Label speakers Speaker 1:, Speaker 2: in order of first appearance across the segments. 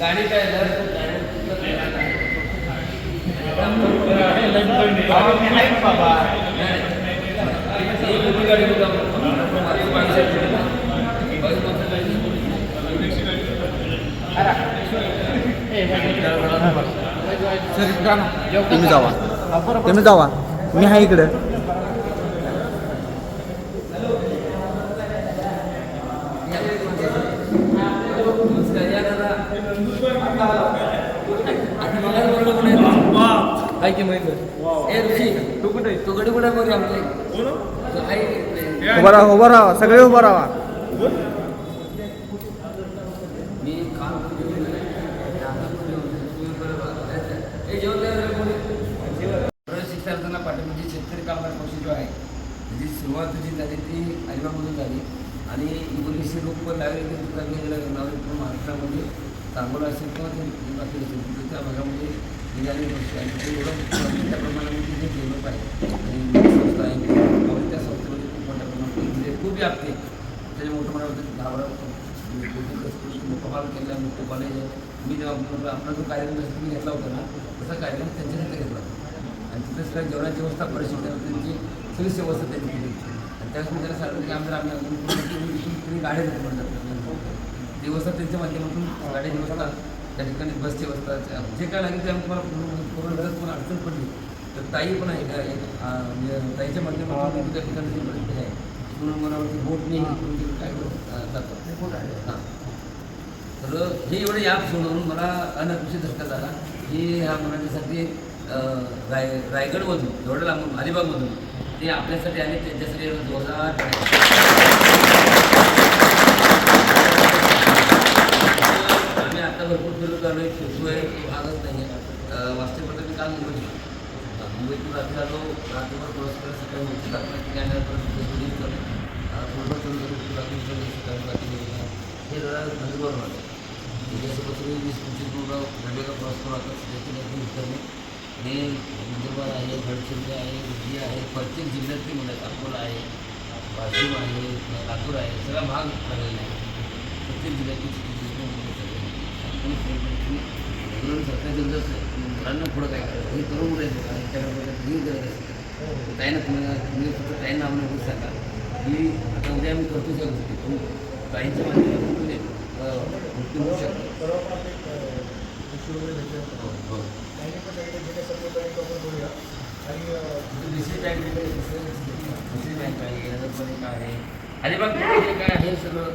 Speaker 1: गाडी काय
Speaker 2: तुम्ही जावा. तुम्ही जावा. मी आहे इकडे.
Speaker 1: काय की माहिती ए ऋषी तू कुठे तू कुठे आमच्या आहे
Speaker 2: उभा राहा उभा राहा सगळे उभा राहा.
Speaker 1: मी पाठिंबाची शेतकरी कामगार पक्ष जो आहे त्याची सुरुवात जी झाली ती अलिबागमधून झाली. आणि एकोणीसशे लोक पण लागले नागरिक महाराष्ट्रामध्ये सांगोला असेल किंवा ते बाकी असेल तिथे त्या भागामध्ये निघाली गोष्टी आणि ते एवढं त्या प्रमाणामध्ये जे डेव्हलप आहे आणि संस्था आहे त्यामुळे त्या संस्थेमध्ये खूप मोठ्या प्रमाणात म्हणजे खूप व्याप्ती आहे. त्याच्या मोठ्या प्रमाणात दहा बारा मुक्कामाल केला मुक्त कॉलेज आहे. मी जेव्हा आपला जो कार्यक्रम जसं तुम्ही घेतला होता ना तसा कार्यक्रम त्यांच्यासाठी घेतला आणि तिथेच सगळ्या जेवणाची व्यवस्था प्रशिक्षण त्यांची म्हणजे सगळी व्यवस्था त्यांनी केली आणि त्यावेळेस मी त्याला सांगितलं की आमच्या आम्ही अजून तुम्ही गाड्या देतो म्हणतात ती व्यवस्था त्यांच्या माध्यमातून गाड्याची व्यवस्था त्या ठिकाणी बसची त्या- जे काय लागेल ते आम्ही तुम्हाला पूर्ण पूर्ण गरज पण अडचण पडली तर ताई पण आहे का? एक म्हणजे ताईच्या माध्यमातून त्या ठिकाणी जी परिस्थिती आहे. म्हणून मला वाटतं बोट नाही काय करून जातं. हां. तर हे एवढं ॲप सोडून मला अनपेक्षित धक्का झाला की ह्या मराठीसाठी राय रायगडमधून एवढं लांबून अलिबागमधून ते आपल्यासाठी आले त्यांच्यासाठी जोरदार आम्ही आता भरपूर फिरत आलो आहे फिरतो आहे तो भागच नाही आहे वास्तविक मी काल मुंबईत होतो. अं, मुंबईतून रात्री आलो रात्रभर प्रवास करत सकाळी मोठी रात्र ठिकाणी परत घरी उतरलो. अं, थोडं थोडं करून रात्री उतरलो, सकाळी रात्री गेलो. हे जरा नंदुरबार वाटलं त्याच्यासोबत तुम्ही वीस पंचवीस मुलं रेल्वेचा प्रवास करू आता त्याची नदी उतरणे आणि नंदुरबार आहे गडचिरोली आहे हुबळी आहे प्रत्येक जिल्ह्यातली मुलं आहेत अकोला आहे वाशिम आहे लातूर आहे सगळा भाग लागलेला आहे प्रत्येक जिल्ह्यातली छोटी छोटी मुलं सरकारी जर मुलांना पुढं काय करायचं? हे तरुण मुलं आहेत आणि तुम्ही गरज असेल काही ना तुम्हाला तुम्ही फक्त सांगा की आता उद्या आम्ही करतो त्या गोष्टी. पण काहींच्या माध्यमातून तुम्ही गोष्टी होऊ शकतात हो हो. दुसरी बँक दुसरी बँक आहे? अलिबाग काय आहे सगळं?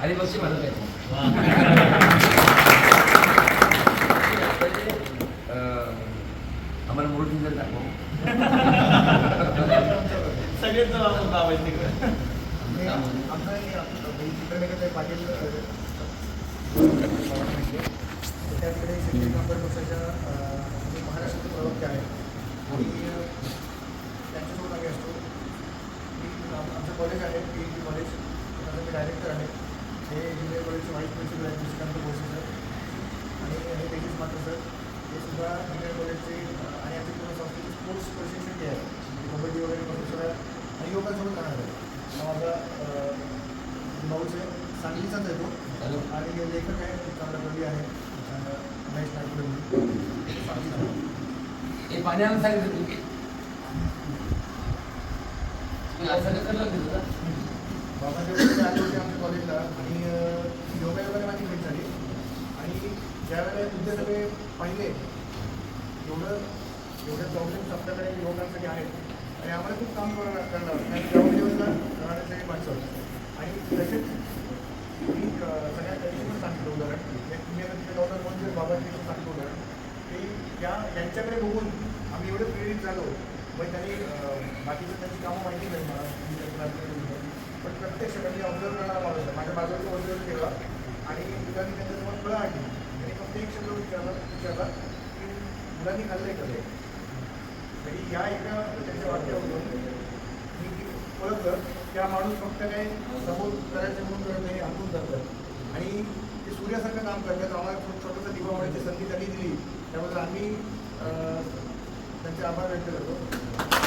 Speaker 1: अलिबागची मालक आहे. अं, आम्हाला मोठी जर दाखव
Speaker 3: सगळेच लावायचे तिकडे
Speaker 4: त्याकडे अं, त्यांच्यासोबत आम्ही असतो आमचं कॉलेज आहे P H D college director आहे. हे ज्युनियर कॉलेजचे व्हाईस प्रिन्सिपल आहेत निशिकांत बोरसे सर. आणि हे तेजस मात्र सर. हे सुद्धा ज्युनियर कॉलेजचे आणि आमच्या पूर्ण संस्थेचे स्पोर्ट्स प्रशिक्षण जे आहे ते कबड्डी वगैरे प्रोफेसर आहे आणि योगासोबत राहणार आहे हा माझा भाऊच आहे. सांगलीचाच आहे तो.
Speaker 1: हॅलो.
Speaker 4: आणि हे लेखक आहे. खूप चांगला कवी आहे. महेश नागपूर सांगलीचा आहे.
Speaker 1: हे पाण्याला सांगितलं तुम्ही? तुम्ही असं कसं लग्न दिलं
Speaker 4: बाबांच्या आले होते आमच्या कॉलेजला आणि अं, योगा योगाने माझी भेट झाली. आणि ज्यावेळेला तुझे सगळे पाहिले एवढं एवढे प्रॉब्लेम्स आपल्याकडे योगांसाठी आहेत आणि आम्हाला खूप काम करणं करणार. कारण गावाला राहणारे सगळे माणसं आणि तसेच मी सगळ्या त्यांनी पण सांगितलं उदाहरण. एक तुम्ही आता तिथे जाऊन कोण जर सांगितलं उदाहरण की या यांच्याकडे बघून आम्ही एवढे प्रेरित झालो. मग त्यांनी बाकीचं त्यांची कामं माहिती नाही मला मी त्यांचं रात्री बघितलं. पण प्रत्यक्ष त्यांनी ऑब्झर्व करणारा माणूस आहे. माझ्या बाजूला ऑब्झर्व केला. आणि मुलांनी त्यांच्यासमोर फळं आणली. त्यांनी फक्त एक शब्द विचारला विचारला की मुलांनी खाल्लंय कधी तरी या एका त्यांच्या वाक्यावरून मी ओळखलं. त्या माणूस फक्त काही समोर करायचं म्हणून करत नाही आतून करतात आणि ते सूर्यासारखं काम करतात. आम्हाला खूप छोटंसं दिवा होण्याची संधी त्यांनी दिली. त्याबद्दल आम्ही त्यांचे आभार व्यक्त करतो.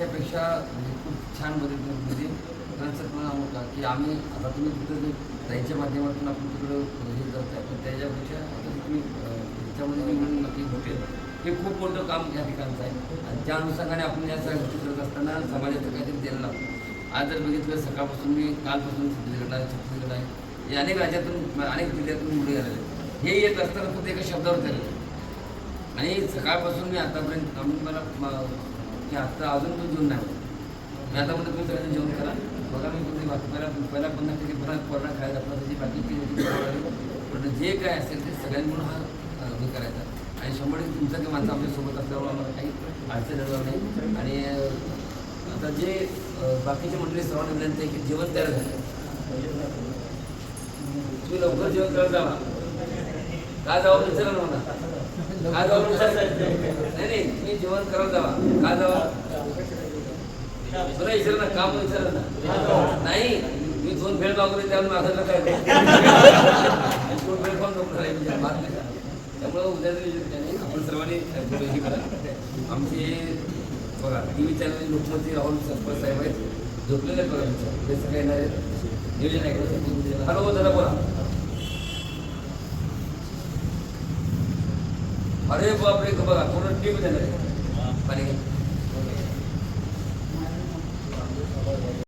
Speaker 1: त्याच्यापेक्षा म्हणजे खूप छान मदत म्हणजे सगळ्यांचं मला होता की आम्ही आता तुम्ही तिथं त्यांच्या माध्यमातून आपण तिकडं हे करताय पण त्याच्यापेक्षा आता तुम्ही त्याच्यामध्ये मी म्हणून नक्की होते हे खूप मोठं काम या ठिकाणचं आहे. आणि त्या अनुषंगाने आपण या सगळ्या गोष्टी करत असताना समाजाचं काहीतरी द्यायला लागतो. आज जर बघितलं सकाळपासून मी कालपासून छत्तीसगड आहे छत्तीसगड आहे. हे अनेक राज्यातून अनेक जिल्ह्यातून मुले आलेले हे येत असताना फक्त एका शब्दावर चालले आणि सकाळपासून मी आतापर्यंत मला की आत्ता अजून पण जून नाही मी आता म्हणतो तुम्ही सगळ्यांनी जेवण करा. बघा मी कुठे पहिला पहिला पन्नास टक्के पुन्हा कोरोना खायला आपला त्याची बाकी पण जे काय असेल ते सगळ्यांकडून हा हे करायचा. आणि शंभर टक्के तुमचं काही माणसं आपल्यासोबत असल्यावर आम्हाला काही अडचण येणार नाही. आणि आता जे बाकीचे मंडळी सर्वांना विनंती आहे की जेवण तयार झालं. तुम्ही लवकर जेवण करत जावा का जावं? विचारा मला का जाऊ नाही नाही मी जेवण करत जावा. का जावा? तुला विचार ना काम विचार ना. नाही मी दोन भेळ मागवले त्यामुळे माझं काय? दोन भेळ पण नको नाही त्यामुळं उद्या नाही, आपण सर्वांनी करा. आमचे बघा टी व्ही चॅनल लोकमती राहुल सरपंच साहेब आहेत. झोपलेले आहेत बघा ते सगळे येणार आहेत. नियोजन आहे हॅलो बोला. अरे बापरे बघा पूर्ण टीम देणार आहे.